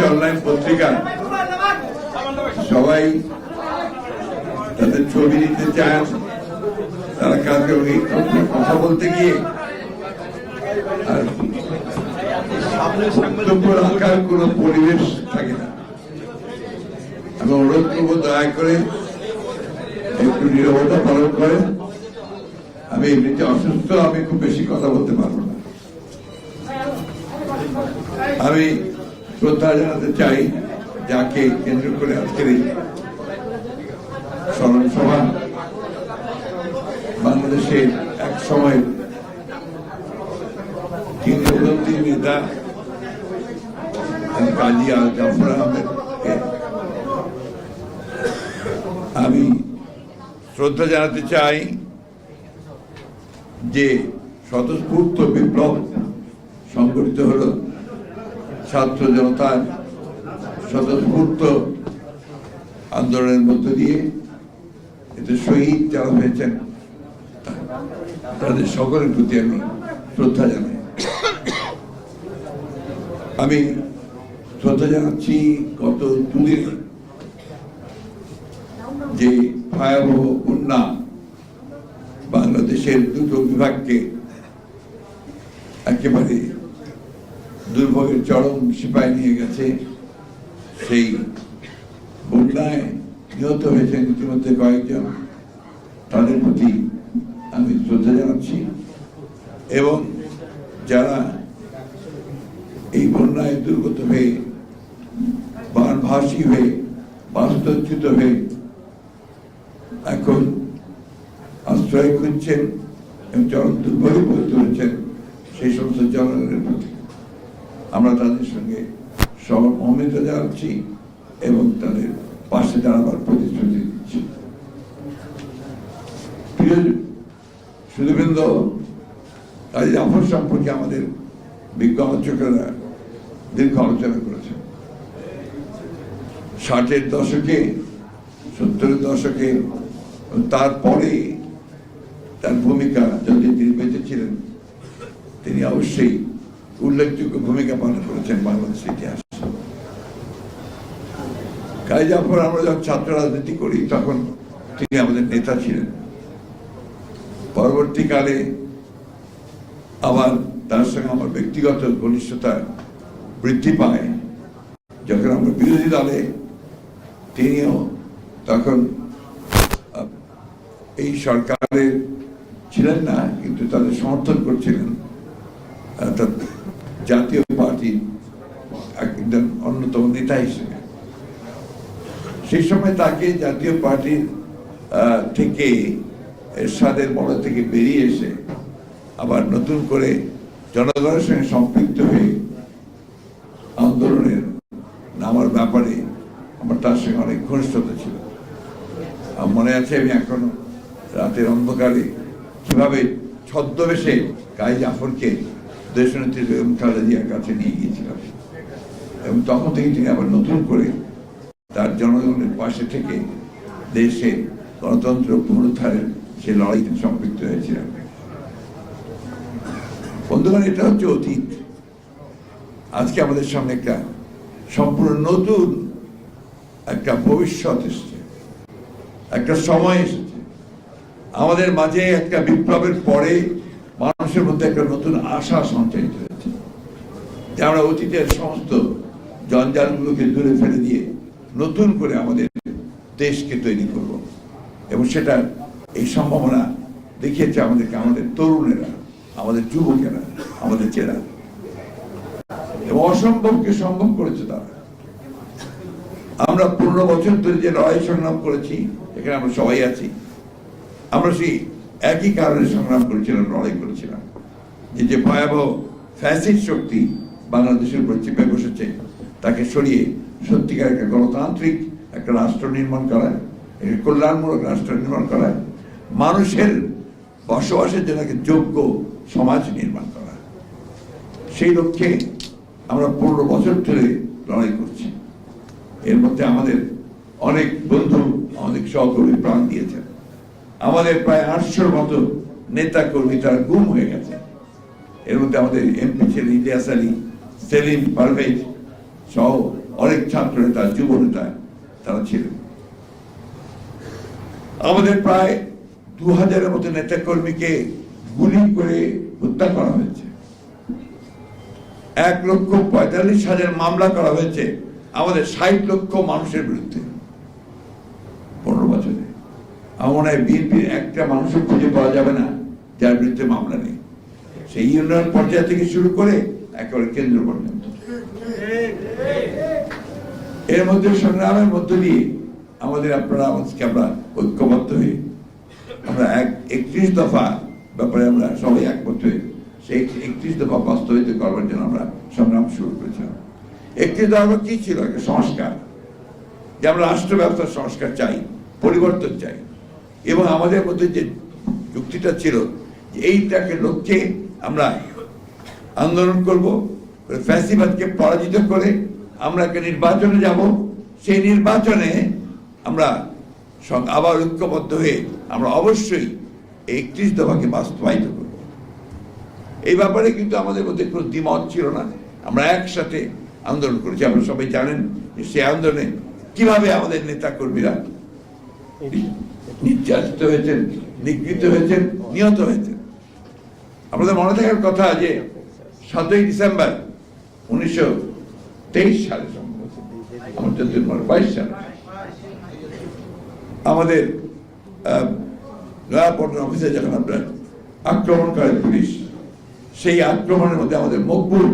বাংলাদেশে অনলাইন পত্রিকা। সবাই তাদের ছবি নিতে চান, তারা কাউকে কথা বলতে গিয়ে আর বক্তব্য রাখার কোন পরিবেশ থাকে না। আমি অনুরোধ করব, দয়া করে একটু নিরবতা পালন করেন। আমি এমনিতে অসুস্থ, আমি খুব বেশি কথা বলতে পারব না। আমি শ্রদ্ধা জানাতে চাই যাকে কেন্দ্র করে আজকের এই স্মরণ সভা বাংলাদেশের এক সময় কিংবদন্তি নেতা কাজী আল জাফর আহমেদকে আমি শ্রদ্ধা জানাতে চাই যে স্বতঃস্ফূর্ত বিপ্লব সংগঠিত হল ছাত্র জনতার স্বতঃস্ফূর্ত আন্দোলনের মধ্য দিয়ে এতে শহীদ যারা হয়েছেন, তাদের সকলের প্রতি আমি শ্রদ্ধা জানাই। আমি শ্রদ্ধা জানাচ্ছি গত দুদিন যে ভয়াবহ বন্যা বাংলাদেশের দুটো বিভাগকে একেবারে দুর্ভোগের চরম সিপায় নিয়ে গেছে সেই বন্যায় নিহত হয়েছেন ইতিমধ্যে কয়েকজন। তাদের প্রতি আমি শ্রদ্ধা জানাচ্ছি এবং যারা এই বন্যায় দুর্গত হয়ে, বানভাসী হয়ে, বাস্তুচ্যুত হয়ে এখন আশ্রয় খুঁজছেন এবং চরম দুর্ভোগে পড়ে চলেছেন সেই সমস্ত জনগণের প্রতি। আমরা তাদের সঙ্গে সহমর্মিতা জানাচ্ছি এবং তাদের পাশে দাঁড়াবার প্রতিশ্রুতি দিচ্ছি। সুদীবৃন্দ কাজী জাফর সম্পর্কে আমাদের বিজ্ঞ আলোচকেরা দীর্ঘ আলোচনা করেছেন। ষাটের দশকে, সত্তরের দশকে তারপরে তার ভূমিকা যদি তিনি বেঁচে ছিলেন, তিনি অবশ্যই উল্লেখযোগ্য ভূমিকা পালন করেছেন বাংলাদেশ ইতিহাস। কাজী জাফর আমরা যখন ছাত্র রাজনীতি করি, তখন তিনি আমাদের নেতা ছিলেন। পরবর্তীকালে আবার তার সঙ্গে আমার ব্যক্তিগত ঘনিষ্ঠতা বৃদ্ধি পায়। যখন আমরা বিরোধী দলে, তিনিও তখন এই সরকারের ছিলেন না, কিন্তু তাদের সমর্থন করছিলেন। অর্থাৎ জাতীয় পার্টির একজন অন্যতম নেতা হিসেবে। সেই সময় তাকে জাতীয় পার্টির থেকে এরশাদের বড় থেকে বেরিয়ে এসে আবার নতুন করে জনগণের সঙ্গে সম্পৃক্ত হয়ে আন্দোলনের নামার ব্যাপারে আমার তার সঙ্গে অনেক ঘনিষ্ঠতা ছিল। মনে আছে আমি এখনও রাতের অন্ধকারে কীভাবে ছদ্মবেশে গাই জাফরকে দেশনেত্রী বেগম কাছে নিয়ে গিয়েছিলাম এবং তখন থেকে তিনি আবার নতুন করে তার জনগণের পাশে থেকে দেশে গণতন্ত্র পুনরুদ্ধারের সে লড়াইতে সম্পৃক্ত হয়েছিলেন। বন্ধুগণ, এটা হচ্ছে অতীত। আজকে আমাদের সামনে একটা সম্পূর্ণ নতুন একটা ভবিষ্যৎ এসছে। একটা সময় এসেছে। আমাদের মাঝে একটা বিপ্লবের পরে মানুষের মধ্যে একটা নতুন আশা সঞ্চারিত হয়েছে। যে আমরা অতীতের সমস্ত জঞ্জালগুলোকে দূরে ফেলে দিয়ে নতুন করে আমাদের দেশকে তৈরি করব। এবং সেটা এই সম্ভাবনা দেখিয়েছে আমাদেরকে আমাদের তরুণেরা, আমাদের যুবকেরা, আমাদের চেরা এবং অসম্ভবকে সম্ভব করেছে তারা। আমরা পনেরো বছর ধরে যে লড়াই সংগ্রাম করেছি, এখানে আমরা সবাই আছি। আমরা সেই একই কারণে সংগ্রাম করেছিলাম, লড়াই করেছিলাম। যে যে ভয়াবহ ফ্যাসিড শক্তি বাংলাদেশের উপর চেপে বসেছে, তাকে সরিয়ে সত্যিকার একটা গণতান্ত্রিক একটা রাষ্ট্র নির্মাণ করা একটা কল্যাণমূলক রাষ্ট্র নির্মাণ করা মানুষের বসবাসের জন্য একটা যোগ্য সমাজ নির্মাণ করা সেই লক্ষ্যে আমরা পনেরো বছর ধরে লড়াই করছি। এর মধ্যে আমাদের অনেক বন্ধু অনেক সহকর্মী প্রাণ দিয়েছেন। আমাদের প্রায় আটশোর মতো নেতা কর্মী তারা গুম হয়ে গেছে। এর মধ্যে আমাদের এমপি ছিলেন ইলিয়াস আলী, সেলিম পারভেজ সহ অনেক ছাত্র নেতা যুব নেতা তারা ছিলেন। আমাদের প্রায় দু হাজারের মতো নেতা কর্মীকে গুলি করে হত্যা করা হয়েছে। এক লক্ষ পঁয়তাল্লিশ হাজার মামলা করা হয়েছে। আমাদের ষাট লক্ষ মানুষের বিরুদ্ধে। আমার মনে হয় বিএনপির একটা মানুষও খুঁজে পাওয়া যাবে না, যার বিরুদ্ধে মামলা নেই। সেই ইউনিয়ন পর্যায় থেকে শুরু করে একেবারে কেন্দ্র পর্যন্ত। এর মধ্যে সংগ্রামের মধ্য দিয়ে আমাদের আপনারা, আজকে আমরা ঐক্যবদ্ধ হয়ে আমরা এক একত্রিশ দফা ব্যাপারে আমরা সবাই একমত হয়ে সেই একত্রিশ দফা বাস্তবায়িত করবার জন্য আমরা সংগ্রাম শুরু করেছিলাম। একত্রিশ দফা কি ছিল? সংস্কার। যে আমরা রাষ্ট্র ব্যবস্থার সংস্কার চাই, পরিবর্তন চাই। এবং আমাদের মধ্যে যে যুক্তিটা ছিল এইটাকে লক্ষ্যে আমরা আন্দোলন করব ফ্যাসিবাদকে পরাজিত করে আমরা একটা নির্বাচনে যাব। সেই নির্বাচনে আমরা আবার ঐক্যবদ্ধ হয়ে আমরা অবশ্যই একত্রিশ দফাকে বাস্তবায়িত করব। এই ব্যাপারে কিন্তু আমাদের মধ্যে কোনো দ্বিমত ছিল না। আমরা একসাথে আন্দোলন করেছি। আপনারা সবাই জানেন যে সেই আন্দোলনে কীভাবে আমাদের নেতা কর্মীরা নির্যাতিত হয়েছেন, নিগৃহীত হয়েছেন, নিহত হয়েছেন। আপনাদের মনে থাকার কথা যে সাতই ডিসেম্বর উনিশশো তেইশ সালে আমার বাইশ সালে। আমাদের নয়াপট্টন অফিসে যখন আপনার আক্রমণ করে পুলিশ, সেই আক্রমণের মধ্যে আমাদের মকবুল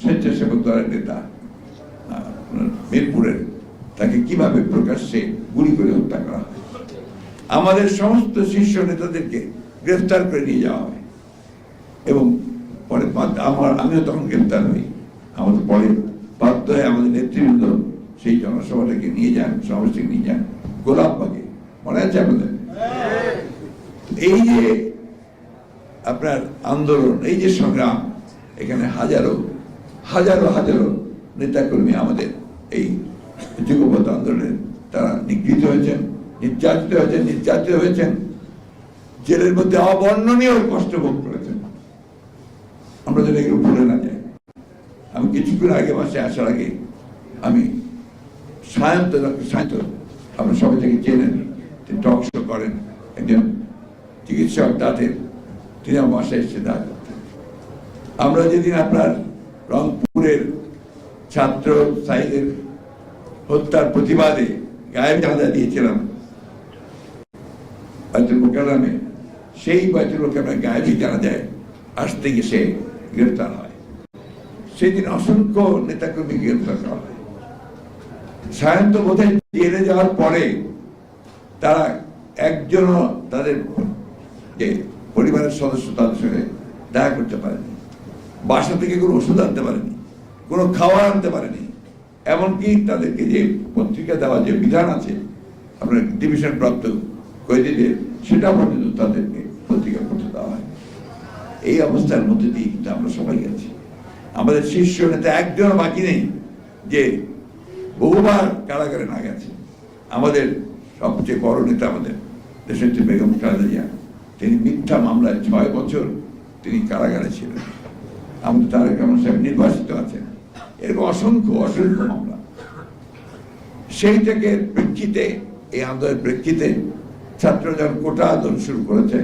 স্বেচ্ছাসেবক দলের নেতা মিরপুরের, তাকে কীভাবে প্রকাশ্যে গুলি করে হত্যা করা হয়? আমাদের সমস্ত শীর্ষ নেতাদেরকে গ্রেফতার করে নিয়ে যাওয়া হয়। এবং পরে আমার আমিও তখন গ্রেফতার হই। আমাদের পরে বাধ্য হয়ে আমাদের নেতৃবৃন্দ সেই জনসভাটাকে নিয়ে যান সমাবেশকে নিয়ে যান। গোলাপবাগে মনে আছে আপনাদের? এই যে আপনার আন্দোলন এই যে সংগ্রাম এখানে হাজারো হাজারো হাজারো নেতাকর্মী আমাদের এই যুগপথ আন্দোলনের তারা নিগৃহীত হয়েছেন। নির্যাতিত হয়েছেন নির্যাতিত হয়েছেন। জেলের মধ্যে অবর্ণনীয় কষ্ট ভোগ করেছেন। আমরা যেন এগুলো ভুলে না যাই। আমি কিছুক্ষণ আগে মাসে আসার আগে আমি সায়ন্ত সায়ন্ত, আপনার সবাই থেকে চেনেন, তিনি টক শো করেন। একজন চিকিৎসক তাদের তিনি আমার বাসায় এসে দেখা করতেন। আমরা যেদিন আপনার রংপুরের ছাত্র সাইদের হত্যার প্রতিবাদে গায়েব চাঁদা দিয়েছিলাম বাইতুল মোকারমে সেই বাইতুল মোকারমে গায়েবী জানা যায় আসতে গিয়ে সে গ্রেফতার হয়। সেদিন অসংখ্য নেতাকর্মী গ্রেফতার করা হয়। সায়ন্ত বোধহয় জেলে যাওয়ার পরে তারা একজনও তাদের যে পরিবারের সদস্য তাদের সঙ্গে দেখা করতে পারেনি। বাসা থেকে কোনো ওষুধ আনতে পারেনি, কোনো খাওয়ার আনতে পারেনি। এমনকি তাদেরকে যে পত্রিকা দেওয়ার যে বিধান আছে, আপনার ডিভিশন প্রাপ্ত কয়েদিদের সেটা পর্যন্ত তাদেরকে পত্রিকা করতে দেওয়া হয়। এই অবস্থার মধ্যে দিয়ে কিন্তু আমরা সবাই গেছি আমাদের শীর্ষ নেতা একজনও বাকি নেই যে বহুবার কারাগারে না গেছে। আমাদের সবচেয়ে বড় নেতা আমাদের দেশের বেগম খালেদা তিনি মিথ্যা মামলায় ছয় বছর তিনি কারাগারে ছিলেন। আমাদের তারেক রহমান সাহেব নির্বাসিত আছেন। এরকম অসংখ্য অসংখ্য মামলা। সেই থেকে প্রেক্ষিতে, এই আন্দোলনের প্রেক্ষিতে ছাত্র যখন কোটা আন্দোলন শুরু করেছে,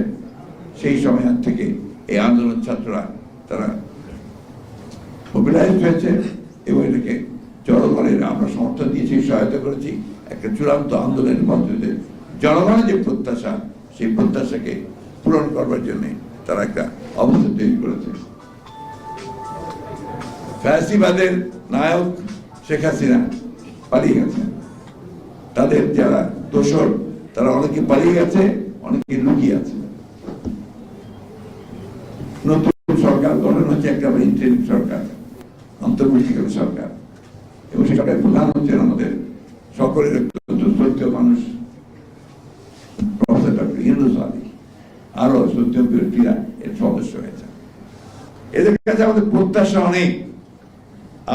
সেই সময় থেকে এই আন্দোলন ছাত্ররা তারা মোবিলাইজ হয়েছে এবং এটাকে জনগণের আমরা সমর্থন দিয়েছি, সহায়তা করেছি। একটা চূড়ান্ত আন্দোলনের মধ্যে জনগণের যে প্রত্যাশা, সেই প্রত্যাশাকে পূরণ করবার জন্য তারা একটা অবস্থা তৈরি করেছে। ফ্যাসিবাদের নায়ক শেখ হাসিনা পালিয়ে গেছে তাদের যারা দোসর তারা অনেকে পালিয়ে গেছে, অনেকে লুকিয়ে আছে। নতুন সরকার, গঠন হচ্ছে একটা ইন্টারিম সরকার অন্তর্বর্তীকালীন সরকার। এবং সে সরকারের প্রধান হচ্ছেন আমাদের সকলের শ্রদ্ধেয় মানুষ, প্রফেসর ডক্টর আরও শ্রদ্ধেয় ব্যক্তিরা এর সদস্য হয়েছে। এদের কাছে আমাদের প্রত্যাশা অনেক।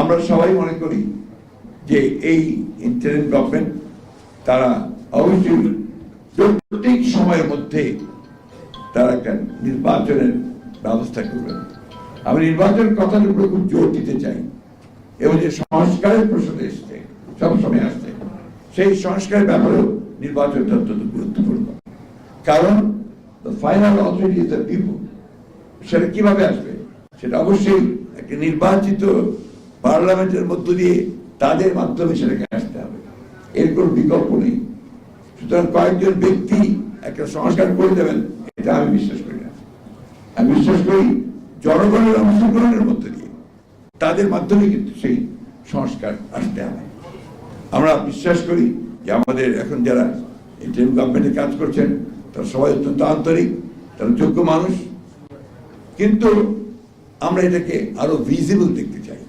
আমরা সবাই মনে করি যে এই ইন্টারিম গভর্নমেন্ট তারা অবশ্যই প্রত্যেক সময়ের মধ্যে তারা একটা নির্বাচনের ব্যবস্থা করবেন। আমি নির্বাচনের কথার উপরে খুব জোর দিতে চাই। এবং যে সংস্কারের প্রশ্ন এসছে, সবসময় আসছে, সেই সংস্কারের ব্যাপারেও নির্বাচনটা অত্যন্ত গুরুত্বপূর্ণ। কারণ ফাইনাল অথরিটি ইজ দ্য সেটা কীভাবে আসবে? সেটা অবশ্যই একটা নির্বাচিত পার্লামেন্টের মধ্য দিয়ে তাদের মাধ্যমে সেটাকে আসতে হবে। এর কোনো বিকল্প নেই। সুতরাং কয়েকজন ব্যক্তি একটা সংস্কার করে দেবেন, এটা আমি বিশ্বাস করি না। আমি বিশ্বাস করি জনগণের অংশগ্রহণের মধ্যে দিয়ে তাদের মাধ্যমে কিন্তু সেই সংস্কার আসতে হবে। আমরা বিশ্বাস করি যে আমাদের এখন যারা ইন্টারিম গভর্নমেন্টে কাজ করছেন, তারা সবাই অত্যন্ত আন্তরিক, তারা যোগ্য মানুষ। কিন্তু আমরা এটাকে আরও ভিজিবল দেখতে চাই,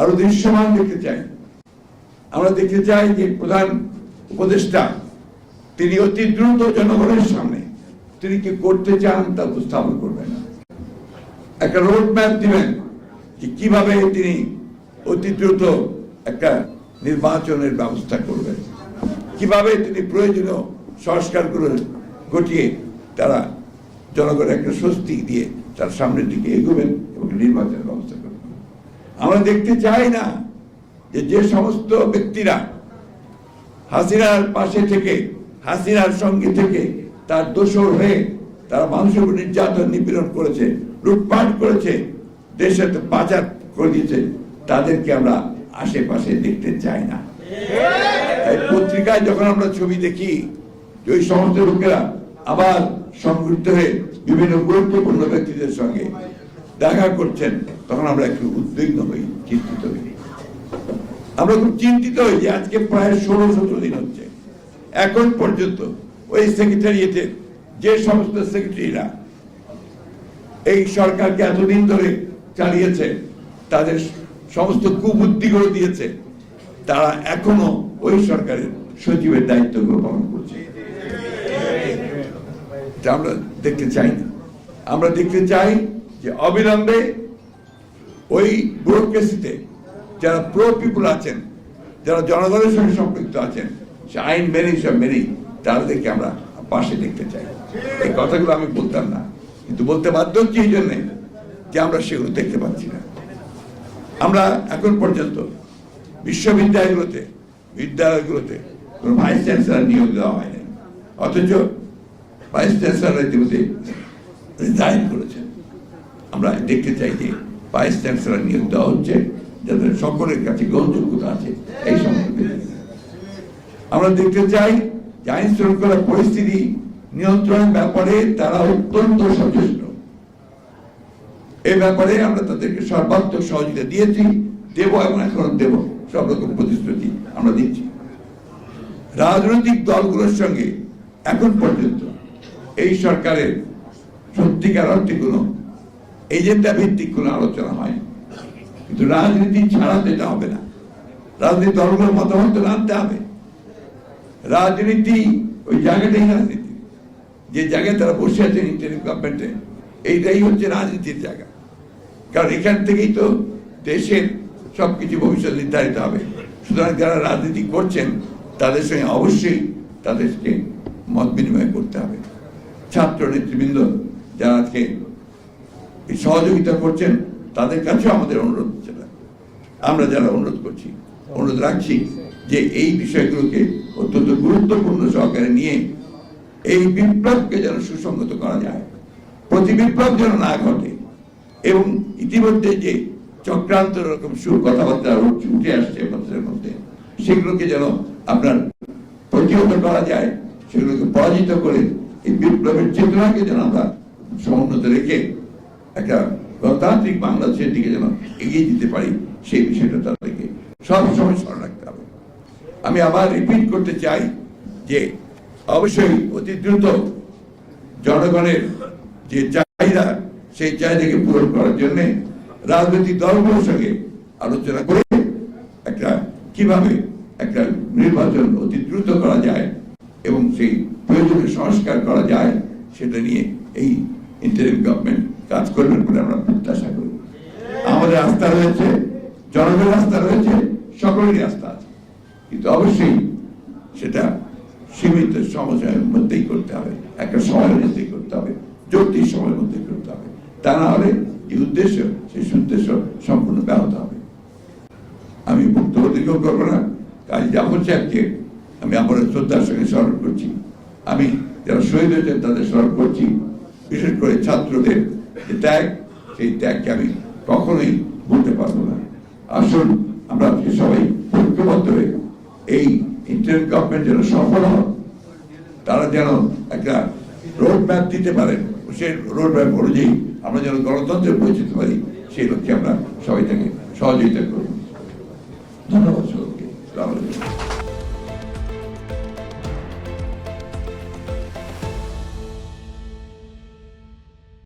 আরও দৃশ্যমান দেখতে চাই। আমরা দেখতে চাই যে প্রধান উপদেষ্টা, তিনি অতি দ্রুত জনগণের সামনে তিনি কি করতে চান তা উপস্থাপন করবেন একটা রোড ম্যাপ দিবেন যে কীভাবে তিনি অতি দ্রুত একটা নির্বাচনের ব্যবস্থা করবেন। কীভাবে তিনি প্রয়োজনীয় সংস্কারগুলো ঘটিয়ে তারা জনগণের একটা স্বস্তি দিয়ে তার সামনের দিকে এগোবেন এবং নির্বাচনের ব্যবস্থা করবেন। আমরা দেখতে চাই না যে যে সমস্ত ব্যক্তিরা হাসিনার পাশে থেকে, হাসিনার সঙ্গে থেকে তার দোষর হয়ে তারা মানুষের উপর নির্যাতন নিপীড়ন করেছে, লুটপাট করেছে দেশের পাচার করে দিয়েছে, তাদেরকে আমরা আশেপাশে দেখতে চাই না। তাই পত্রিকায় যখন আমরা ছবি দেখি ওই সমস্ত লোকেরা আবার সংযুক্ত হয়ে বিভিন্ন গুরুত্বপূর্ণ ব্যক্তিদের সঙ্গে দেখা করছেন, তখন আমরা একটু উদ্বিগ্ন হই, চিন্তিত হই। আমরা খুব চিন্তিত হই যে আজকে প্রায় ষোলো সতেরো দিন হচ্ছে। এখন পর্যন্ত ওই সেক্রেটারিয়েটের যে সমস্ত সেক্রেটারিরা এই সরকারকে এতদিন ধরে চালিয়েছে, তাদের সমস্ত কুবুদ্ধিগুলো দিয়েছে, তারা এখনও ওই সরকারের সচিবের দায়িত্বগুলো পালন করছে। আমরা দেখতে চাই না। আমরা দেখতে চাই যে অবিলম্বে ওই ব্যুরোক্রেসিতে যারা প্রো পিপুল আছেন, যারা জনগণের সঙ্গে সম্পৃক্ত আছেন, সে আইন মেনেই সব মেনেই তাদেরকে আমরা পাশে দেখতে চাই। এই কথাগুলো আমি বলতাম না, কিন্তু বলতে বাধ্য হচ্ছি এই জন্যে যে আমরা সেগুলো দেখতে পাচ্ছি না। আমরা এখন পর্যন্ত বিশ্ববিদ্যালয়গুলোতে, বিদ্যালয়গুলোতে কোনো ভাইস চ্যান্সেলার নিয়োগ দেওয়া হয়নি, অথচ ভাইস চ্যান্সেলার ইতিমধ্যে রিজাইন করেছেন। আমরা দেখতে চাই যে ভাইস চ্যান্সেলার নিয়োগ দেওয়া হচ্ছে সকলের কাছে গ্রহণযোগ্যতা আছে, এই ব্যক্তিদের। আমরা দেখতে চাই যে আইন শৃঙ্খলা পরিস্থিতি নিয়ন্ত্রণের ব্যাপারে তারা অত্যন্ত সচেষ্ট। এই ব্যাপারে আমরা তাদেরকে সর্বাত্মক সহযোগিতা দিয়েছি, দেব এবং এখন দেব, সব রকম প্রতিশ্রুতি আমরা দিচ্ছি। রাজনৈতিক দলগুলোর সঙ্গে এখন পর্যন্ত এই সরকারের সত্যিকার অর্থে কোনো এজেন্ডা ভিত্তিক কোনো আলোচনা হয় কিন্তু রাজনীতি ছাড়া তো হবে না। রাজনীতি দলগুলোর মতামত আনতে হবে। রাজনীতি ওই জায়গাটাই রাজনীতি। যে জায়গায় তারা বসে আছেন ইন্টারিম গভর্নমেন্টে, এইটাই হচ্ছে রাজনীতির জায়গা। কারণ এখান থেকেই তো দেশের সব কিছু ভবিষ্যৎ নির্ধারিত হবে। সুতরাং যারা রাজনীতি করছেন, তাদের সঙ্গে অবশ্যই তাদেরকে মত বিনিময় করতে হবে। ছাত্র নেতৃবৃন্দ, যারা আজকে সহযোগিতা করছেন, তাদের কাছেও আমাদের অনুরোধ। আমরা যারা অনুরোধ করছি, অনুরোধ রাখছি যে এই বিষয়গুলোকে অত্যন্ত গুরুত্বপূর্ণ সহকারে নিয়ে এই বিপ্লবকে যেন সুসংগত করা যায়, প্রতি বিপ্লব যেন না ঘটে এবং ইতিমধ্যে যে চক্রান্ত রকম সুর কথাবার্তা উঠে আসছে মানুষের মধ্যে, সেগুলোকে যেন আপনার প্রতিহত করা যায়, সেগুলোকে পরাজিত করে এই বিপ্লবের চেতনাকে যেন আমরা সমুন্নত রেখে একটা গণতান্ত্রিক বাংলাদেশের দিকে যেন এগিয়ে দিতে পারি, সেই বিষয়টা তাদেরকে সবসময় স্মরণ রাখতে হবে। আমি আবার রিপিট করতে চাই যে, অবশ্যই অতি দ্রুত জনগণের যে চাহিদা, সেই চাহিদাকে পূরণ করার জন্য রাজনৈতিক দলগুলোর সঙ্গে আলোচনা করে একটা, কীভাবে একটা নির্বাচন অতি দ্রুত করা যায় এবং সেই প্রয়োজনীয় সংস্কার করা যায়, সেটা নিয়ে এই ইন্টারিম গভর্নমেন্ট কাজ করবেন বলে আমরা প্রত্যাশা করি। আমাদের আস্থা রয়েছে জনগণের আস্থা রয়েছে, সকলেরই আস্থা আছে। কিন্তু অবশ্যই সেটা সীমিত সময়ের মধ্যেই করতে হবে। একটা সময়ের মধ্যেই করতে হবে, যৌক্তিক সময়ের মধ্যেই করতে হবে। তা না হলে এই উদ্দেশ্য, সেই উদ্দেশ্য সম্পূর্ণ ব্যাহত হবে। আমি বক্তব্য দীর্ঘ করব না। কাজী জাফর সাহেবকে আমি আমার শ্রদ্ধার সঙ্গে স্মরণ করছি। আমি যারা শহীদ হয়েছেন তাদের স্মরণ করছি। বিশেষ করে ছাত্রদের যে ত্যাগ সেই ত্যাগকে আমি কখনোই বলতে পারব না। আসুন, আমরা সবাই ঐক্যবদ্ধ হয়ে এই ইন্টারিম গভর্নমেন্ট যেন সফল হয় তারা যেন একটা রোড ম্যাপ দিতে পারেন সেই রোড ম্যাপ অনুযায়ী আমরা যেন গণতন্ত্রে পৌঁছতে পারি সেই লক্ষ্যে আমরা সবাই তাকে সহযোগিতা করব। ধন্যবাদ